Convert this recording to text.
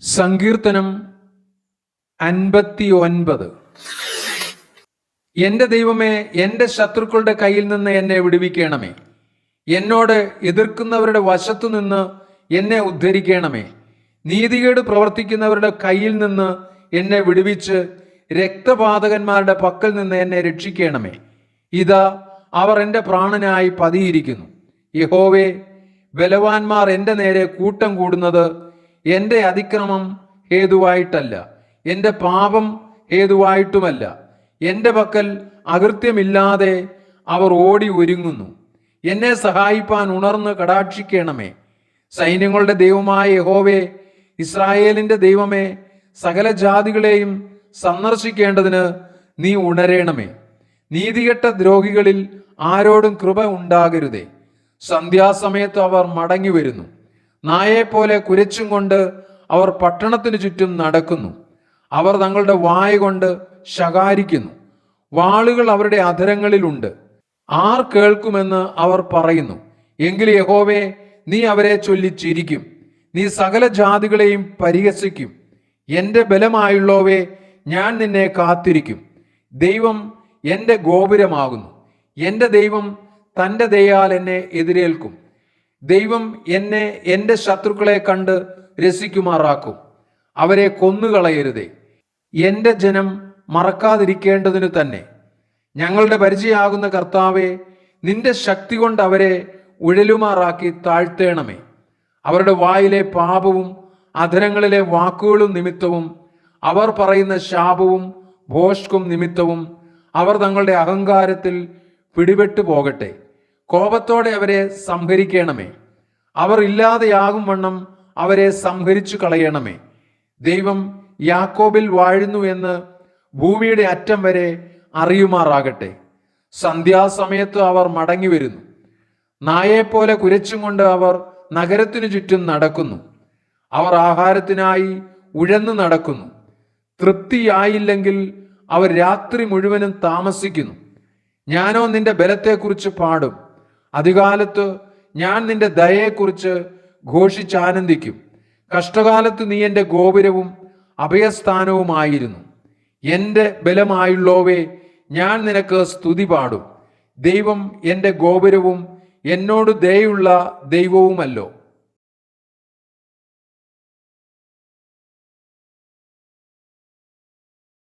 സങ്കീർത്തനം അൻപത്തി ഒൻപത് എന്റെ ദൈവമേ എന്റെ ശത്രുക്കളുടെ കയ്യിൽ നിന്ന് എന്നെ വിടുവിക്കണമേ. എന്നോട് എതിർക്കുന്നവരുടെ വശത്തു നിന്ന് എന്നെ ഉദ്ധരിക്കണമേ. നീതികേട് പ്രവർത്തിക്കുന്നവരുടെ കയ്യിൽ നിന്ന് എന്നെ വിടുവിച്ച് രക്തപാതകന്മാരുടെ പക്കൽ നിന്ന് എന്നെ രക്ഷിക്കണമേ. ഇതാ അവർ എന്റെ പ്രാണനായി പതിയിരിക്കുന്നു. യഹോവേ ബലവാന്മാർ എന്റെ നേരെ കൂട്ടം കൂടുന്നത് എന്റെ അതിക്രമം ഹേതുവായിട്ടല്ല. എന്റെ പാപം ഹേതുവായിട്ടുമല്ല. എന്റെ പക്കൽ അകൃത്യമില്ലാതെ അവർ ഓടി ഒരുങ്ങുന്നു. എന്നെ സഹായിപ്പാൻ ഉണർന്ന് കടാക്ഷിക്കണമേ. സൈന്യങ്ങളുടെ ദൈവമായ യഹോവേ ഇസ്രായേലിന്റെ ദൈവമേ സകല ജാതികളെയും സന്ദർശിക്കേണ്ടതിന് നീ ഉണരേണമേ. നീതികെട്ട ദ്രോഹികളിൽ ആരോടും കൃപ ഉണ്ടാകരുതേ. സന്ധ്യാസമയത്ത് അവർ മടങ്ങി വരുന്നു നായെപ്പോലെ കുരച്ചും കൊണ്ട് അവർ പട്ടണത്തിനു ചുറ്റും നടക്കുന്നു. അവർ തങ്ങളുടെ വായ കൊണ്ട് ശകാരിക്കുന്നു. വാളുകൾ അവരുടെ അധരങ്ങളിലുണ്ട് ആർ കേൾക്കുമെന്ന് അവർ പറയുന്നു. എങ്കിൽ യഹോവേ നീ അവരെ ചൊല്ലിച്ചിരിക്കും നീ സകല ജാതികളെയും പരിഹസിക്കും. എന്റെ ബലമായുള്ളോവേ ഞാൻ നിന്നെ കാത്തിരിക്കും. ദൈവം എന്റെ ഗോപുരമാകുന്നു. എന്റെ ദൈവം തന്റെ ദയാൽ എന്നെ എതിരേൽക്കും. ദൈവം എന്നെ എന്റെ ശത്രുക്കളെ കണ്ട് രസിക്കുമാറാക്കും. അവരെ കൊന്നുകളയരുതേ. എന്റെ ജനം മറക്കാതിരിക്കേണ്ടതിനു തന്നെ. ഞങ്ങളുടെ പരിചയമാകുന്ന കർത്താവെ നിന്റെ ശക്തി കൊണ്ട് അവരെ ഉഴലുമാറാക്കി താഴ്ത്തേണമേ. അവരുടെ വായിലെ പാപവും അധരങ്ങളിലെ വാക്കുകളും നിമിത്തവും അവർ പറയുന്ന ശാപവും ഭോഷ്കും നിമിത്തവും അവർ തങ്ങളുടെ അഹങ്കാരത്തിൽ പിടിപെട്ടു പോകട്ടെ കോപത്തോടെ അവരെ സംഹരിക്കണമേ. അവർ ഇല്ലാതെയാകും വണ്ണം അവരെ സംഹരിച്ചു കളയണമേ. ദൈവം യാക്കോബിൽ വാഴുന്നു എന്ന് ഭൂമിയുടെ അറ്റം വരെ അറിയുമാറാകട്ടെ. സന്ധ്യാസമയത്ത് അവർ മടങ്ങി വരുന്നു. നായെപ്പോലെ കുരച്ചും കൊണ്ട് അവർ നഗരത്തിനു ചുറ്റും നടക്കുന്നു. അവർ ആഹാരത്തിനായി ഉഴന്നു നടക്കുന്നു. തൃപ്തിയായില്ലെങ്കിൽ അവർ രാത്രി മുഴുവനും താമസിക്കുന്നു. ഞാനോ നിന്റെ ബലത്തെക്കുറിച്ച് പാടും. അധികാലത്ത് ഞാൻ നിന്റെ ദയയെക്കുറിച്ച് ഘോഷിച്ചാനന്ദിക്കും. കഷ്ടകാലത്ത് നീ എന്റെ ഗോപുരവും അഭയസ്ഥാനവുമായിരുന്നു. എന്റെ ബലമായുള്ളോവേ ഞാൻ നിനക്ക് സ്തുതി പാടും. ദൈവം എന്റെ ഗോപുരവും എന്നോട് ദയുള്ള ദൈവവുമല്ലോ.